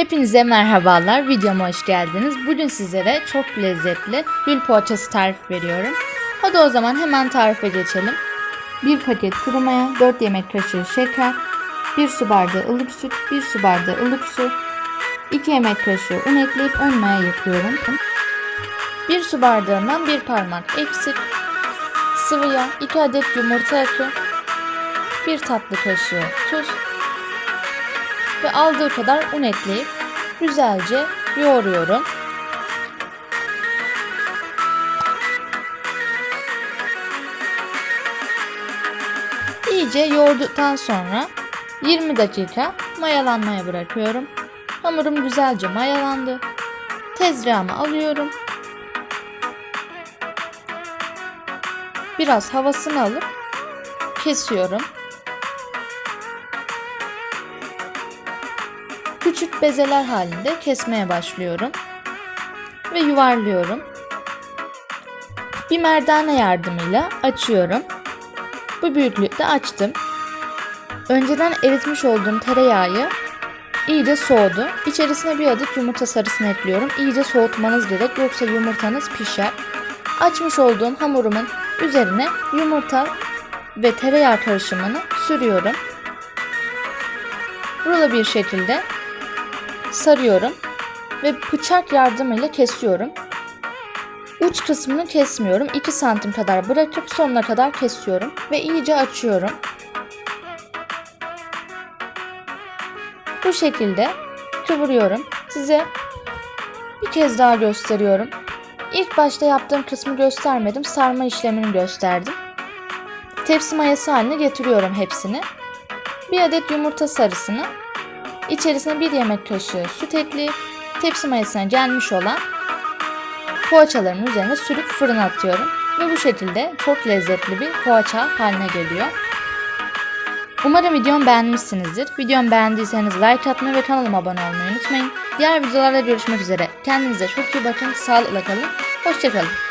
Hepinize merhabalar, videoma hoş geldiniz. Bugün sizlere çok lezzetli gül poğaçası tarif veriyorum. Hadi o zaman hemen tarife geçelim. 1 paket kuru maya, 4 yemek kaşığı şeker, 1 su bardağı ılık süt, 1 su bardağı ılık su, 2 yemek kaşığı un ekleyip ön maya yapıyorum. 1 su bardağından 1 parmak eksik, sıvı yağ, 2 adet yumurta akı, 1 tatlı kaşığı tuz, ve aldığı kadar un ekleyip güzelce yoğuruyorum. İyice yoğurduktan sonra 20 dakika mayalanmaya bırakıyorum. Hamurum güzelce mayalandı. Tezgahıma alıyorum. Biraz havasını alıp kesiyorum. Küçük bezeler halinde kesmeye başlıyorum ve yuvarlıyorum. Bir merdane yardımıyla açıyorum. Bu büyüklükte açtım. Önceden eritmiş olduğum tereyağı iyice soğudu. İçerisine bir adet yumurta sarısını ekliyorum. İyice soğutmanız gerek yoksa yumurtanız pişer. Açmış olduğum hamurumun üzerine yumurta ve tereyağı karışımını sürüyorum. Rulo bir şekilde sarıyorum ve bıçak yardımıyla kesiyorum. Uç kısmını kesmiyorum. 2 santim kadar bırakıp sonuna kadar kesiyorum ve iyice açıyorum. Bu şekilde kıvırıyorum. Size bir kez daha gösteriyorum. İlk başta yaptığım kısmı göstermedim. Sarma işlemini gösterdim. Tepsi mayası haline getiriyorum hepsini. Bir adet yumurta sarısını İçerisine bir yemek kaşığı süt ekleyip tepsi mayasına gelmiş olan poğaçalarımın üzerine sürüp fırına atıyorum. Ve bu şekilde çok lezzetli bir poğaça haline geliyor. Umarım videomu beğenmişsinizdir. Videomu beğendiyseniz like atmayı ve kanalıma abone olmayı unutmayın. Diğer videolarda görüşmek üzere. Kendinize çok iyi bakın. Sağlıkla kalın. Hoşçakalın.